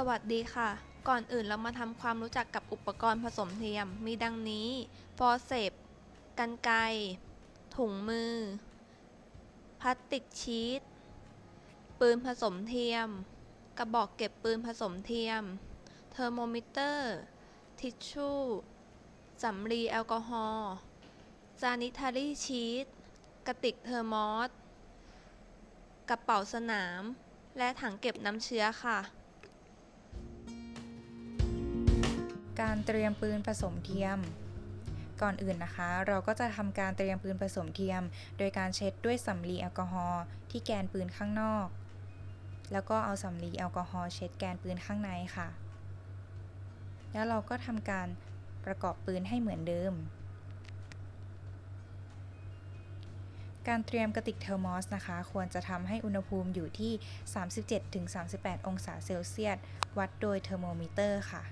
สวัสดีค่ะ ก่อนอื่นเรามาทำความรู้จักกับอุปกรณ์ผสมเทียม มีดังนี้ ฟอร์เซปกันไกถุงมือ พลาสติกชีต ปืนผสมเทียม กระบอกเก็บปืนผสมเทียม เทอร์โมมิเตอร์ ทิชชู่ สำลีแอลกอฮอล์ จานิทารีชีต กระติกเทอร์มอส กระเป๋าสนาม และถังเก็บน้ำเชื้อค่ะ การเตรียมปืนผสมเทียม ก่อนอื่นนะคะ เราก็จะทำการเตรียมปืนผสมเทียม โดยการเช็ดด้วยสำลีแอลกอฮอล์ที่แกนปืนข้างนอก แล้วก็เอาสำลีแอลกอฮอล์เช็ดแกนปืนข้างในค่ะ แล้วเราก็ทำการประกอบปืนให้เหมือนเดิม การเตรียมกระติกเทอร์มอสนะคะ ควรจะทำให้อุณหภูมิอยู่ที่ 37-38 องศาเซลเซียส วัดโดยเทอร์โมมิเตอร์ค่ะ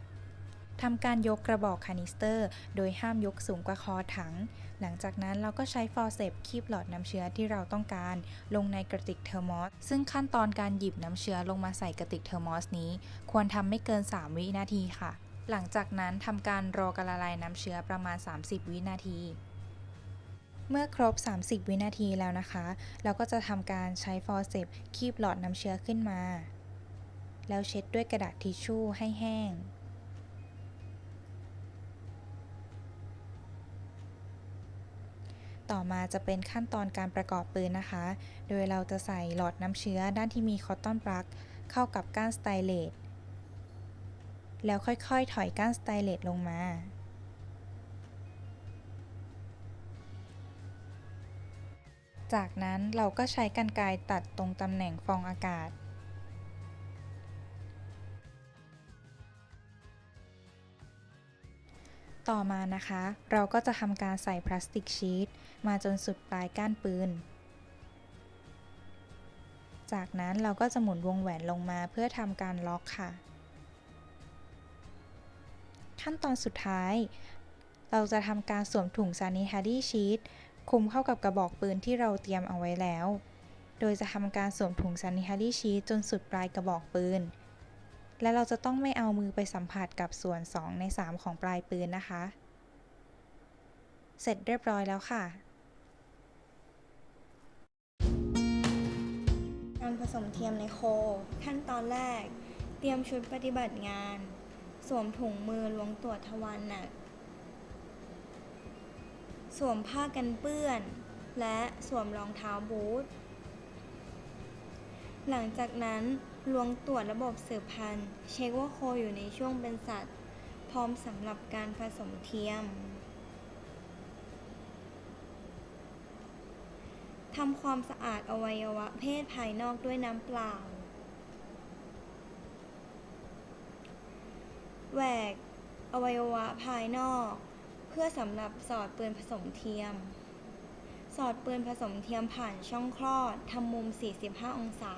ทำการยกกระบอกคานิสเตอร์ โดยห้ามยกสูงกว่าคอถัง หลังจากนั้นเราก็ใช้ฟอร์เซปคีบหลอดน้ำเชื้อที่เราต้องการ ลงในกระติกเทอร์มอส ซึ่งขั้นตอนการหยิบน้ำเชื้อลงมาใส่กระติกเทอร์มอสนี้ ควรทำไม่เกิน 3 วินาทีค่ะ หลังจากนั้นทำการรอการละลายน้ำเชื้อประมาณ 30 วินาทีเมื่อครบ 30 วินาทีแล้วนะคะ เราก็จะทำการใช้ฟอร์เซปคีบหลอดน้ำเชื้อขึ้นมา แล้วเช็ดด้วยกระดาษทิชชู่ให้แห้ง ต่อมาจะเป็นขั้นตอนการประกอบปืนนะคะ โดยเราจะใส่หลอดน้ำเชื้อด้านที่มีคอตตอนปลั๊กเข้ากับก้านสไตเลสแล้วค่อยๆ ถอยก้านสไตเลสลงมา จากนั้นเราก็ใช้กรรไกรตัดตรงตำแหน่งฟองอากาศ ต่อมานะคะ เราก็จะทำการใส่พลาสติกชีตมาจนสุดปลายก้านปืน จากนั้นเราก็จะหมุนวงแหวนลงมาเพื่อทำการล็อกค่ะ ขั้นตอนสุดท้าย เราจะทำการสวมถุง sanitary sheet คลุมเข้ากับกระบอกปืนที่เราเตรียมเอาไว้แล้ว โดยจะทำการสวมถุง sanitary sheet จนสุดปลายกระบอกปืน และเราจะต้องไม่เอามือไปสัมผัสกับส่วน 2 ใน 3 ของปลายปืนนะคะ เสร็จเรียบร้อยแล้วค่ะการผสมเทียมในโค ขั้นตอนแรก เตรียมชุดปฏิบัติงาน สวมถุงมือล้วงตรวจทวารหนัก สวมผ้ากันเปื้อน และสวมรองเท้าบูท หลังจากนั้นล้วงตรวจระบบสืบพันธุ์ เช็คว่าโคอยู่ในช่วงเป็นสัตว์ พร้อมสำหรับการผสมเทียมทำความสะอาดอวัยวะเพศภายนอกด้วยน้ำเปล่า แหวกอวัยวะภายนอก เพื่อสำหรับสอดปืนผสมเทียม สอดปืนผสมเทียมผ่านช่องคลอดทำมุม 45 องศา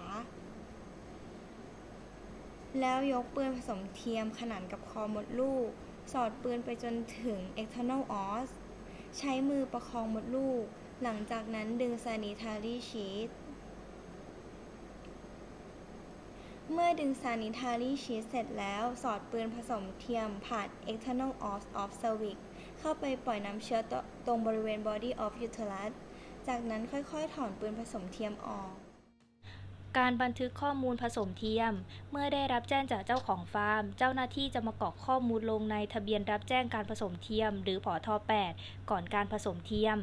แล้วยกปืนผสมเทียมขนานกับคอมดลูก สอดปืนไปจนถึง external os ใช้มือประคองมดลูก หลังจากนั้นดึง sanitary sheet เมื่อดึง sanitary sheet เสร็จแล้ว สอดปืนผสมเทียมผ่าน external os of cervix เข้าไปปล่อยน้ำเชื้อตรงบริเวณ body of uterus จากนั้นค่อยๆ ถอนปืนผสมเทียมออกการบันทึกข้อมูลผสมเทียม เมื่อได้รับแจ้งจากเจ้าของฟาร์ม เจ้าหน้าที่จะมากรอกข้อมูลลงในทะเบียนรับแจ้งการผสมเทียม หรือผอท8ก่อนการผสมเทียม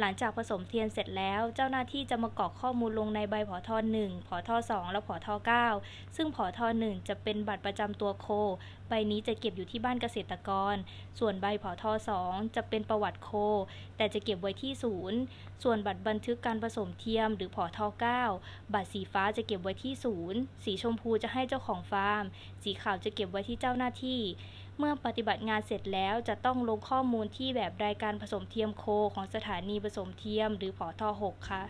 หลังจากผสมเทียมเสร็จแล้ว เจ้าหน้าที่จะมากรอกข้อมูลลงในใบผอท1ผอท2และผอท9ซึ่งผอท1จะเป็นบัตรประจำตัวโค ใบนี้จะเก็บอยู่ที่บ้านเกษตรกร ส่วนใบผอท2จะเป็นประวัติโค แต่จะเก็บไว้ที่ศูนย์ ส่วนบัตรบันทึกการผสมเทียมหรือผอท9บัตรสีฟ้าจะเก็บไว้ที่ศูนย์ สีชมพูจะให้เจ้าของฟาร์ม สีขาวจะเก็บไว้ที่เจ้าหน้าที่ เมื่อปฏิบัติงานเสร็จแล้วจะต้องลงข้อมูลที่แบบรายการผสมเทียมโคของสถานีผสมเทียมหรือผอท6ค่ะ